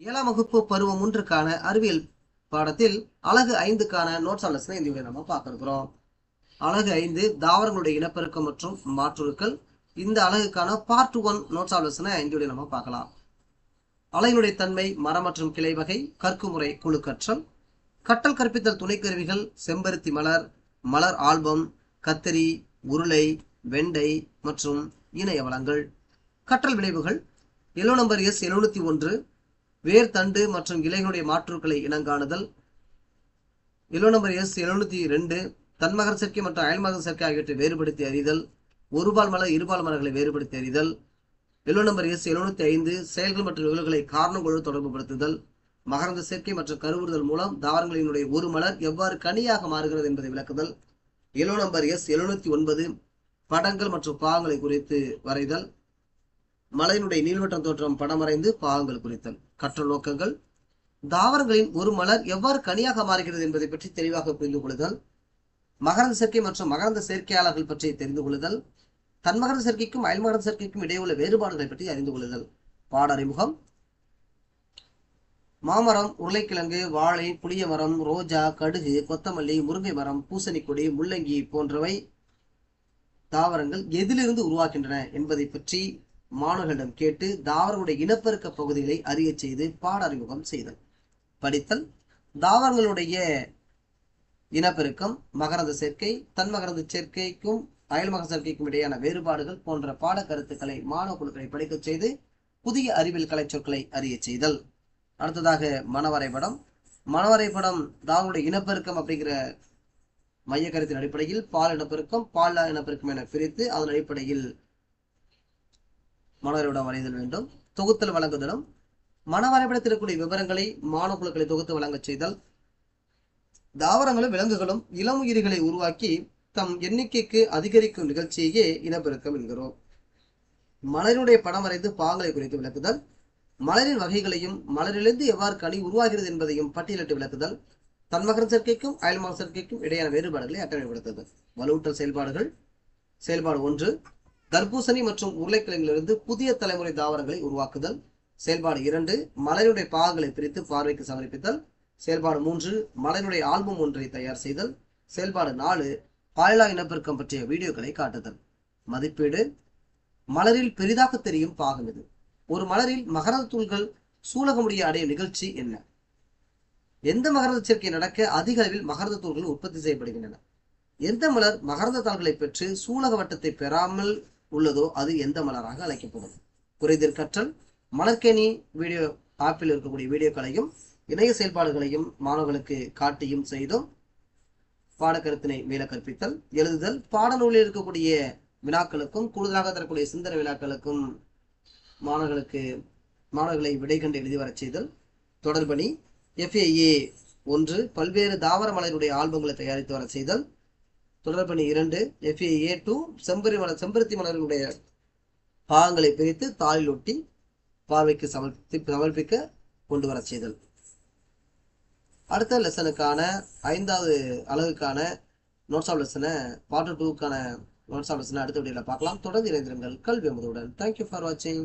ஏழாம் வகுப்பு பருவம் ஒன்றுக்கான அறிவியல் பாடத்தில் அழகு ஐந்துக்கான நோட்ஸ் ஆலோசனை இந்த நம்ம பார்க்க இருக்கிறோம் அழகு ஐந்து தாவரங்களுடைய இனப்பெருக்கம் மற்றும் மாற்றுருக்கள். இந்த அழகுக்கான பார்ட் ஒன் நோட்ஸ் ஆலோசனை இந்த நம்ம பார்க்கலாம். அலையினுடைய தன்மை மரம் மற்றும் கிளை வகை கற்குமுறை குழு கற்றல் கட்டல் கற்பித்தல் துணைக்கருவிகள் செம்பருத்தி மலர் மலர் ஆல்பம் கத்தரி உருளை வெண்டை மற்றும் இணைய வளங்கள் கற்றல் விளைவுகள். எல்லோ நம்பர் எஸ் எழுநூத்தி ஒன்று வேர் தண்டு மற்றும் இலைகளுடைய மாற்றுக்களை இனங்காணுதல். எல்லோ நம்பர் எஸ் எழுநூத்தி ரெண்டு தன்மகர் சேர்க்கை மற்றும் அயல்மகர் சேர்க்கை ஆகியவற்றை வேறுபடுத்தி அறிதல். ஒருபால் மலர் இருபால் மலர்களை வேறுபடுத்தி அறிதல். எல்லோ நம்பர் எஸ் எழுநூத்தி ஐந்து செயல்கள் மற்றும் நிகழ்வுகளை காரணங்களோடு தொடர்புபடுத்துதல். மகரந்த சேர்க்கை மற்றும் கருவுறுதல் மூலம் தாவரங்களினுடைய ஒரு மலர் எவ்வாறு கனியாக மாறுகிறது என்பதை விளக்குதல். எல்லோ நம்பர் எஸ் எழுநூத்தி ஒன்பது படங்கள் மற்றும் பாகங்களை குறித்து வரைதல். மலையினுடைய நீள்வட்டம் தோற்றம் படம் வரைந்து பாகங்கள் குறித்தல். கற்றல் நோக்கங்கள் தாவரங்களின் ஒரு மலர் எவ்வாறு கனியாக மாறுகிறது என்பதை பற்றி தெளிவாக புரிந்து கொள்ளுதல். மகரந்த சேர்க்கை மற்றும் மகரந்த சேர்க்கையாளர்கள் பற்றி தெரிந்து கொள்ளுதல். தன்மகரந்த சேர்க்கைக்கும் அயல்மகரந்த சேர்க்கைக்கும் இடையே உள்ள வேறுபாடுகளை பற்றி அறிந்து கொள்ளுதல். பாடறிமுகம் மாமரம் உருளைக்கிழங்கு வாழை புளிய மரம் ரோஜா கடுகு கொத்தமல்லி முருங்கை மரம் பூசணிக்கொடி முள்ளங்கி போன்றவை தாவரங்கள் எதிலிருந்து உருவாக்கின்றன என்பதை பற்றி மாணவர்களிடம் கேட்டு தாவரங்களுடைய இனப்பெருக்க பகுதிகளை அறிய செய்து பாட அறிமுகம் செய்தல். படித்தல். தாவரங்களுடைய இனப்பெருக்கம் மகரந்த சேர்க்கை தன்மகரந்த சேர்க்கைக்கும் அயல்மகர சேர்க்கைக்கும் இடையான வேறுபாடுகள் போன்ற பாட கருத்துக்களை மாணவ குழுக்களை படிக்கச் செய்து புதிய அறிவியல் கலை சொற்களை அறிய செய்தல். அடுத்ததாக மனவரைபடம். மனவரைபடம் தாவருடைய இனப்பெருக்கம் அப்படிங்கிற மைய கருத்தின் அடிப்படையில் பால் இனப்பெருக்கம் பால் இனப்பெருக்கம் என பிரித்து அதன் அடிப்படையில் மாணவர்களிடம் வரைதல் வேண்டும். தொகுத்தல் வழங்குதலும். மன வரைபடத்தில் இருக்கக்கூடிய விவரங்களை மாணவக்குழுக்களை தொகுத்து வழங்கச் செய்தல். தாவரங்களும் விலங்குகளும் இளம் உயிரிகளை உருவாக்கி தம் எண்ணிக்கைக்கு அதிகரிக்கும் நிகழ்ச்சியே இனப்பெருக்கம் என்கிறோம். மலரினுடைய படம் வரைந்து பாகங்களை குறித்து விளக்குதல். மலரின் வகைகளையும் மலரிலிருந்து எவ்வாறு கனி உருவாகிறது என்பதையும் பட்டியலிட்டு விளக்குதல். தன்மகன் சேர்க்கைக்கும் அயல்மகர சேர்க்கைக்கும் இடையான வேறுபாடுகளை அட்டவணைப்படுத்துதல் வலுவூட்டல் செயல்பாடுகள். செயல்பாடு ஒன்று. தர்பூசணி மற்றும் உருளைக்கிழங்கிலிருந்து புதிய தலைமுறை தாவரங்களை உருவாக்குதல். செயல்பாடு இரண்டு மலரினுடைய பாகங்களை பிரித்து பார்வைக்கு சமர்ப்பித்தல். செயல்பாடு மூன்று மலரினுடைய ஆல்பம் ஒன்றை தயார் செய்தல். செயல்பாடு நாலு பாயலா இனப்பெருக்கம் பற்றிய வீடியோக்களை காட்டுதல். மதிப்பீடு மலரில் பெரிதாக தெரியும் பாகம் இது. ஒரு மலரில் மகரந்த தூள்கள் சூலகமுடிய அடையும் நிகழ்ச்சி என்ன? எந்த மகரந்த சேர்க்கை நடக்க அதிக அளவில் மகரந்த தூள்கள் உற்பத்தி செய்யப்படுகின்றன? எந்த மலர் மகரந்த தாள்களை பெற்று சூலக வட்டத்தை பெறாமல் உள்ளதோ அது எந்த மலராக அழைக்கப்படும்? குறைதீர் கற்றல் மலர்கேணி வீடியோ ஆப்பில் இருக்கக்கூடிய வீடியோக்களையும் இணைய செயல்பாடுகளையும் மாணவர்களுக்கு காட்டியும் செய்தும். பாடக்கருத்தினை மேல கற்பித்தல் எழுதுதல். பாடநூலில் இருக்கக்கூடிய வினாக்களுக்கும் கூடுதலாக தரக்கூடிய சிந்தனை வினாக்களுக்கும் மாணவர்களுக்கு மாணவர்களை விடை கண்டு எழுதி வரச் செய்தல். தொடர்பணி எஃப்ஏஏ ஒன்று பல்வேறு தாவர மலருடைய ஆல்பங்களை தயாரித்து வர செய்தல். தொடர்பணி இரண்டு எஃப்ஏஏ டூ செம்பரி மலர் செம்பருத்தி மலர்களுடைய பாகங்களை பிரித்து தாளில் ஒட்டி பார்வைக்கு சமர்ப்பி சமர்ப்பிக்க கொண்டு வர செய்தல். அடுத்த லெசனுக்கான ஐந்தாவது அளவுக்கான நோட்ஸ் ஆஃப் லெசனை பார்ட் டூக்கான நோட்ஸ் ஆஃப் லெசனை அடுத்த வீடியோவில் பார்க்கலாம். தொடர்ந்து இணைந்திருங்கள். கல்வி அமுதுடன் தேங்க்யூ ஃபார் வாட்சிங்